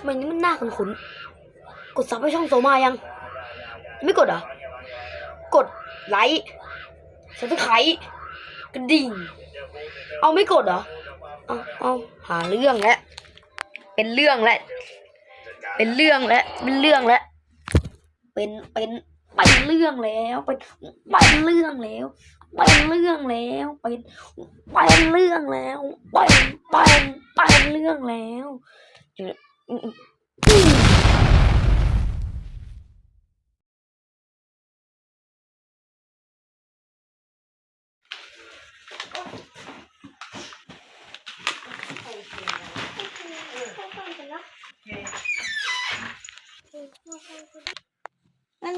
ทำไมนี่มันหน้าคุ้นๆกดซับไปช่องโซมายัง ไม่กดเหรอ กดไลค์สับสไครต์กระดิ่ง เอาไม่กดเหรอ เอาเอาหาเรื่องแล้ว เป็นเรื่องแล้ว เป็นเรื่องแล้ว เป็นเรื่องแล้ว เป็น เป็น เป็นเรื่องแล้ว เป็น เป็นเรื่องแล้ว เป็นเรื่องแล้ว เป็น เป็นเรื่องแล้ว เป็น เป็น เป็นเรื่องแล้วอยู่ วัน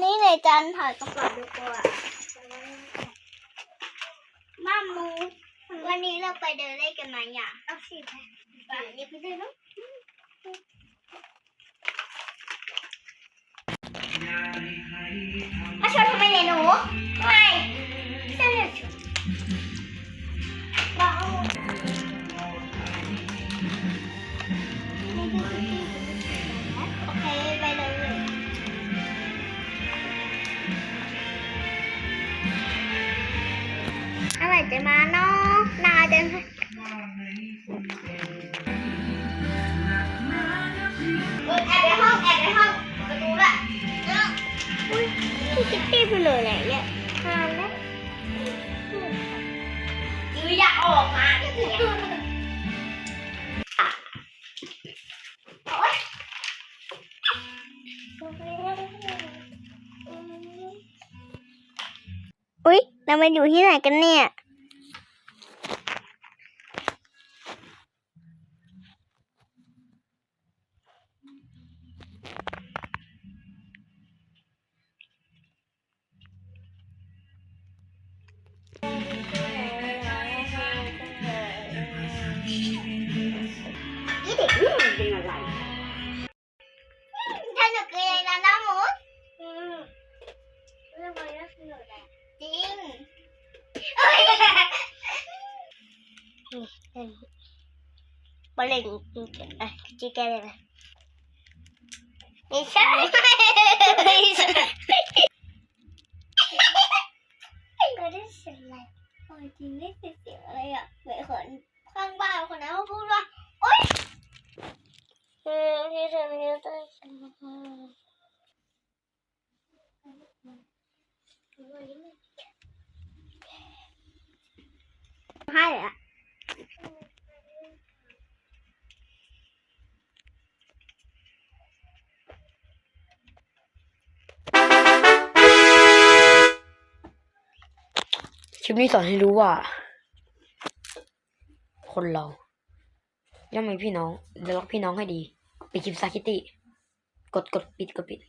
นี้ในจันถ่ายกระเป๋าดีกว่ามามูวันนี้เราไปเดินเล่นกันไหมอะเอาสิไปไปอย่าไปเดินเนอะ มาชวนทำไมเนี่ยหนูทำไม่ใช่เลยบอกโอเคไปเลยอะไรจะมาเนาะนาเดินเไปเลยแหละเนี่ยทานแล้วยืออยากออกมาโอ๊ยอุ๊ยเรามาอยู่ที่ไหนกันเนี่ย บอลเล่นอะจีแกเลยนะไม่ใช่ไม่ใช่ก็ได้เสียงอะไรโคลิปนี้สอนให้รู้ว่า คนเราย่อมมีพี่น้องและรักพี่น้องให้ดีปิดคลิปซาคิตี้กดกดปิดกดปิด